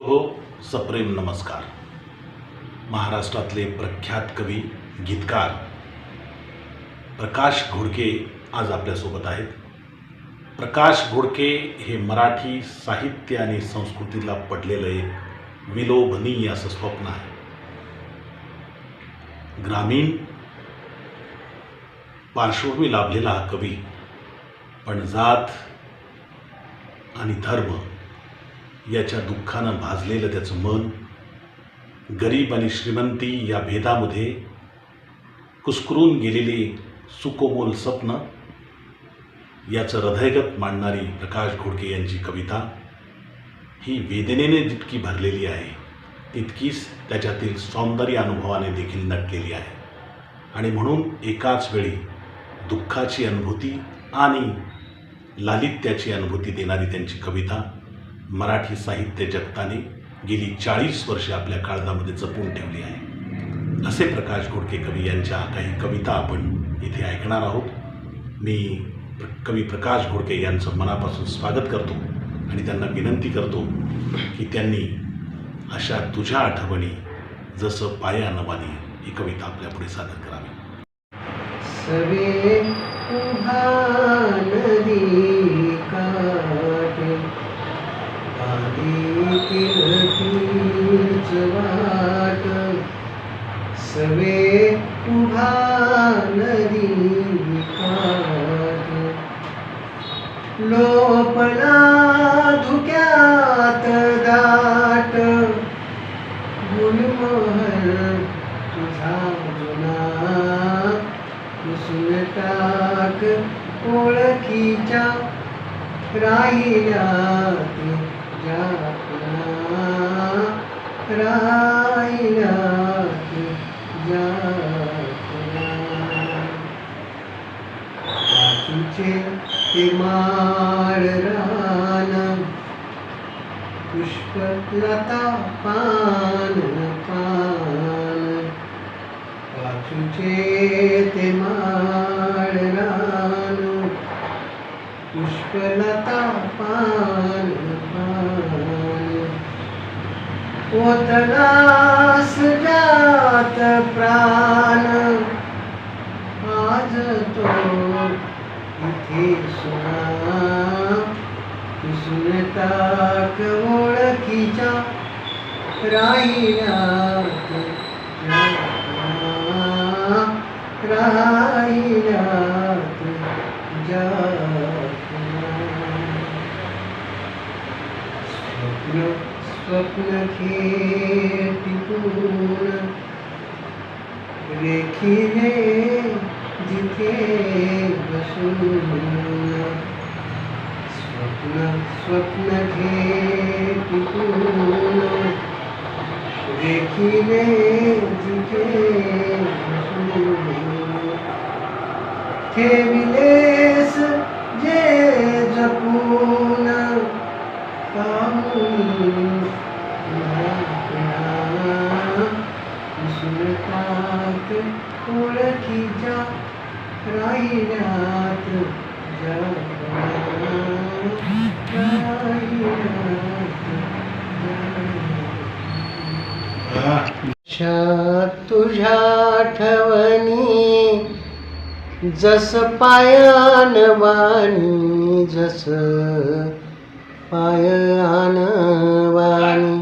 हो सप्रेम नमस्कार. महाराष्ट्रातले प्रख्यात कवी गीतकार प्रकाश घोडके आज आपल्यासोबत आहेत. प्रकाश घोडके हे मराठी साहित्य आणि संस्कृतीला पडलेलं एक विलोभनीय असं स्वप्न आहे. ग्रामीण पार्श्वभूमी लाभलेला हा कवी पण जात आणि धर्म याच्या दुःखानं भाजलेलं त्याचं मन गरीब आणि श्रीमंती या भेदामध्ये कुस्करून गेलेली सुकोमोल स्वप्न याचं हृदयगत मांडणारी प्रकाश घोडके यांची कविता ही वेदनेने जितकी भरलेली आहे तितकीच त्याच्यातील सौंदर्य अनुभवाने देखील नटलेली आहे. आणि म्हणून एकाच वेळी दुःखाची अनुभूती आणि लालित्याची अनुभूती देणारी त्यांची कविता मराठी साहित्य जगताने गेली चाळीस वर्षे आपल्या काळजामध्ये जपून ठेवली आहे. असे प्रकाश घोडके कवी यांच्या काही कविता आपण इथे ऐकणार आहोत. मी प्र- कवी प्रकाश घोडके यांचं मनापासून स्वागत करतो आणि त्यांना विनंती करतो की त्यांनी अशा तुझ्या आठवणी जसं पाया नवानी ही कविता आपल्यापुढे सादर करावी. सवे उभा नदी काठी आली तीच वाट सवे उभा नदी काठी लोपला धुक्यात दाट। गुलमोहर तुझा जुना पुसून टाक ओळखीच्या राहिल्या राहिल्यात जापना काचूचे ते माळ रान पुष्पलता पान पान. काचूचे ते माळ रान पुष्पलता पान पान. ओतलास जात प्राण. आज तो इथे सुना. सुनताक ओळखीच्या राहिला राहा स्वप्न टिपून रेखीने जिथे बसून स्वप्न स्वप्न घे टिपून रेखीने जिथे बसून ठेविलेस ओळखीच्या राहिल्यात तुझ्या आठवणी जस पायान वाणी जस पायान वाणी.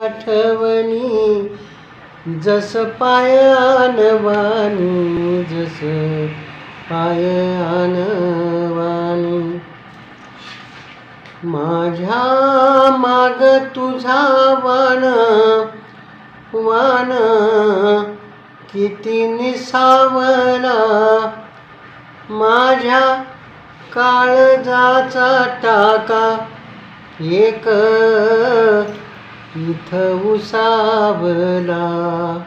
आठवणी जस पायान वाणी जस पायान माझ्या माग तुझा वान वान किती निसावला. माझ्या काळजाचा टाका एक इथं उसावला.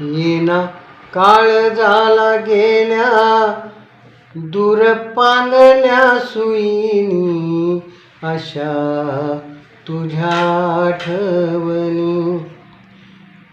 येना काळजाला गेल्या दूर पांगल्या सुईनी अशा तुझ्या आठवणी.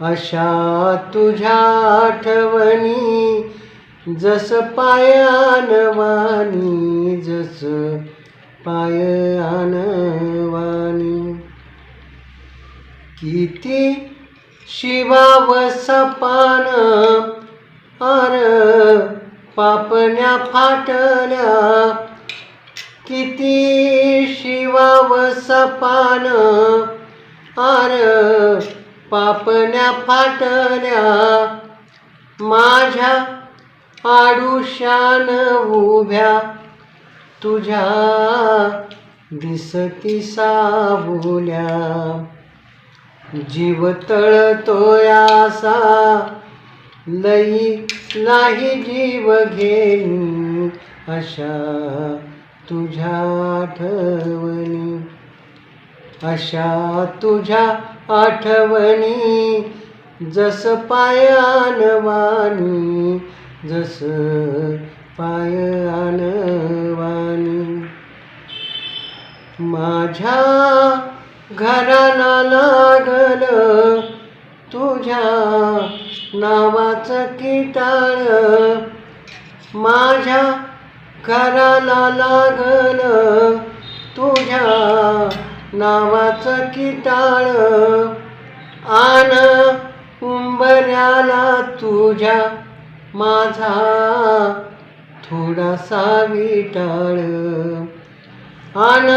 अशा तुझ्या आठवणी जस पायानवानी जस पायानवानी किती शिवाव सपान अर पापण्या फाटल्या. किती शिवाव सपान पापण्या फाटल्या. माझ्या आडुशान उभ्या तुझ्या दिसती सावल्या जीव तळतोयासा लई नाही जीव घेणी अशा तुझ्या आठवणी. अशा तुझ्या आठवणी. जस पायानवाणी जस पायानवाणी माझ्या घराला तुझ्या नावाचं किटाळ माझ्या घराला लागल. तुझ्या नावाचं किटाळ आन उंबऱ्याला तुझ्या माझा थोडासा विटाळ आन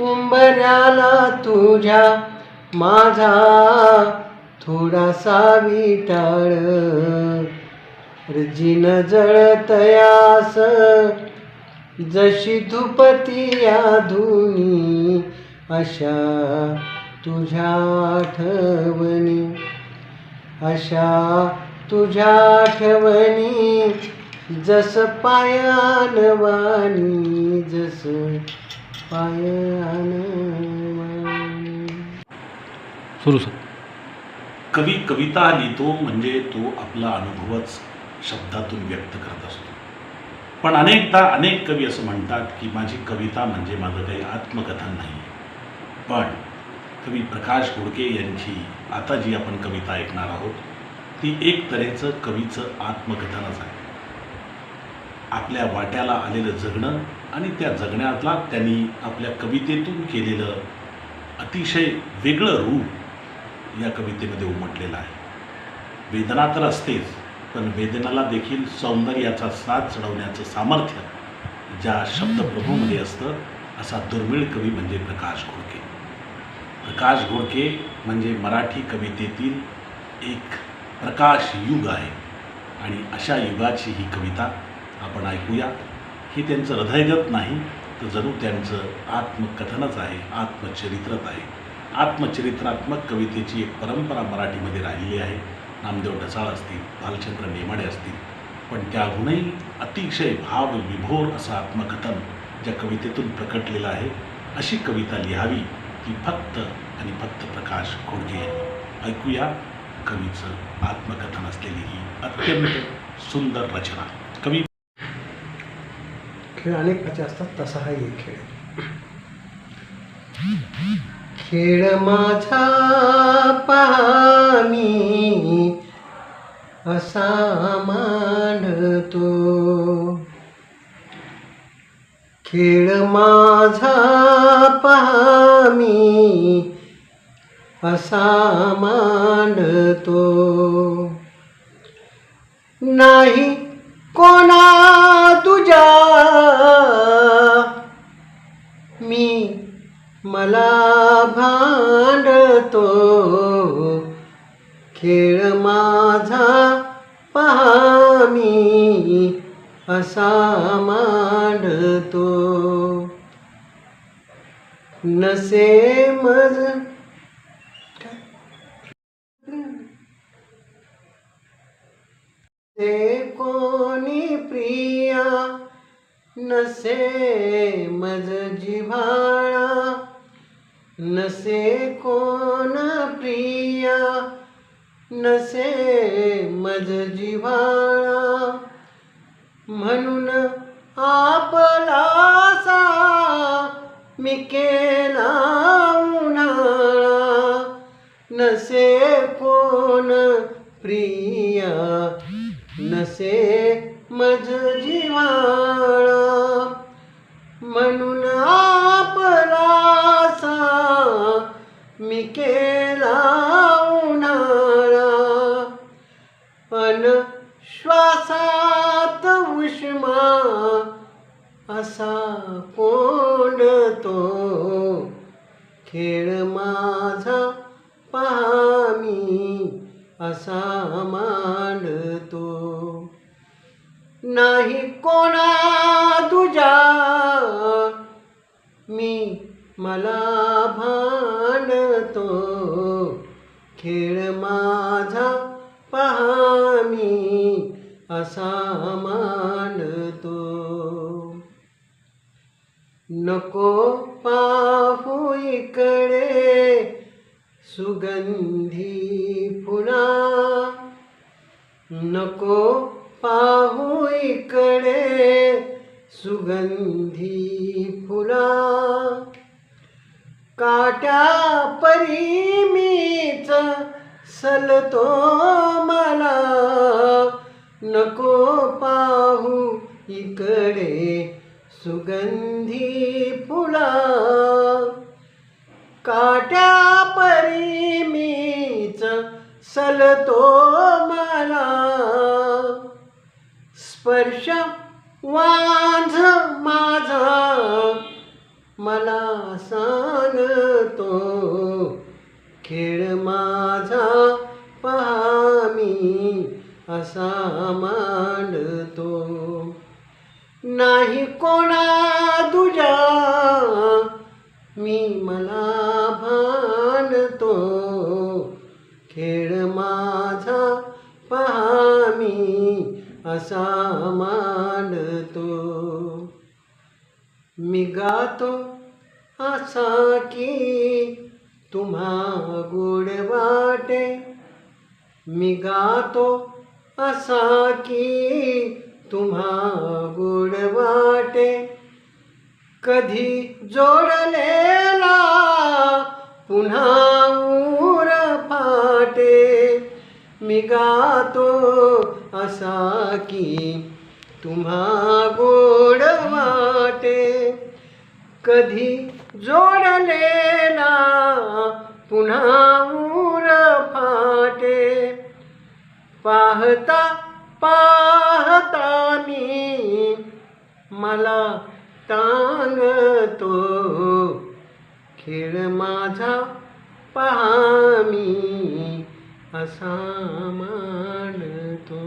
उंबऱ्याला तुझ्या माझा थोडासा विटाळ रजिन जळतयास जशी धुपती या धुनी अशा तुझ्या आठवणी. अशा तुझ्या आठवणी जस पायानवाणी जस पायान सुरू सर. कवी कविता लिहितो म्हणजे तो आपला अनुभवच शब्दातून व्यक्त करत असतो. पण अनेकदा अनेक कवी असं म्हणतात की माझी कविता म्हणजे माझं काही आत्मकथन नाही. पण कवी प्रकाश घोडके यांची आता जी आपण कविता ऐकणार आहोत ती एक तऱ्हेचं कवीचं आत्मकथनच आहे. आपल्या वाट्याला आलेलं जगणं आणि त्या जगण्यातला त्यांनी आपल्या कवितेतून केलेलं अतिशय वेगळं रूप या कवितेमध्ये उमटलेलं आहे. वेदना तर असतेच पण वेदनाला देखील सौंदर्याचा साथ चढवण्याचं सामर्थ्य ज्या शब्दप्रभूमध्ये असतं असा दुर्मिळ कवी म्हणजे प्रकाश घोडके. प्रकाश घोडके म्हणजे मराठी कवितेतील एक प्रकाश युग आहे आणि अशा युगाची ही कविता आपण ऐकूया. ही त्यांचं हृदयगत नाही तर जणू त्यांचं आत्मकथनच आहे आत्मचरित्रच आहे. आत्मचरित्रात्मक कवितेची एक परंपरा मराठीमध्ये राहिलेली आहे. नामदेव ढसाळ असतील भालचंद्र नेमाडे असतील पण त्याहूनही अतिशय भाव विभोर असं आत्मकथन ज्या कवितेतून प्रकटलेलं आहे अशी कविता लिहावी ती फक्त आणि फक्त प्रकाश घोडके यांनी. ऐकूया कवीचं आत्मकथन असलेली ही अत्यंत सुंदर रचना. कवी खेळ अनेक प्रकारचे असतात तसा हा एक खेळ खेळ माझा पामी असा मांडतो खेळ माझा पामी असा मांडतो नाही कोणा तुझ्या मी मला खेळ माझा पहा मी असा मांडतो. नसे मज ते कोणी प्रिया नसे मज जिव्हाळा. नसे कोण प्रिया नसे मज जिव्हाळा म्हणून आपलासा मी केला उन्हाळा. नसे कोण प्रिया? नसे मज जिवाळा. म्हणून आपलासा मी केला श्वासात उष्मा असा कोण खेळ माझा पामी असा मांडतो नाही कोणा तुझ्या मी मला भांडतो. खेळ मा असा मांडतो नको पाहू इकडे सुगंधी फुला. नको पाहू इकडे सुगंधी फुला. काट्या परी मीच सलतो मला. नको पाहू इकडे सुगंधी फुला. काट्या परी मीच सलतो मला. स्पर्श वांझ माझा मला सांगतो खेळ माझा असा मांडतो नाही कोणा तुझ्या मी मला भांडतो खेळ माझा पहा मी असा मांडतो मी गातो असा की तुम्हा गोड वाटे. मी गातो असा की तुम्हा गोड वाटे कधी जोडलेला पुन्हा ऊर फाटे मी गातो असा की तुम्हा गोड वाटे कधी जोडलेला पुन्हा ऊर फाटे पाहता पाहता मी मला टांगतो खेळ माझा पहा मी असा मांडतो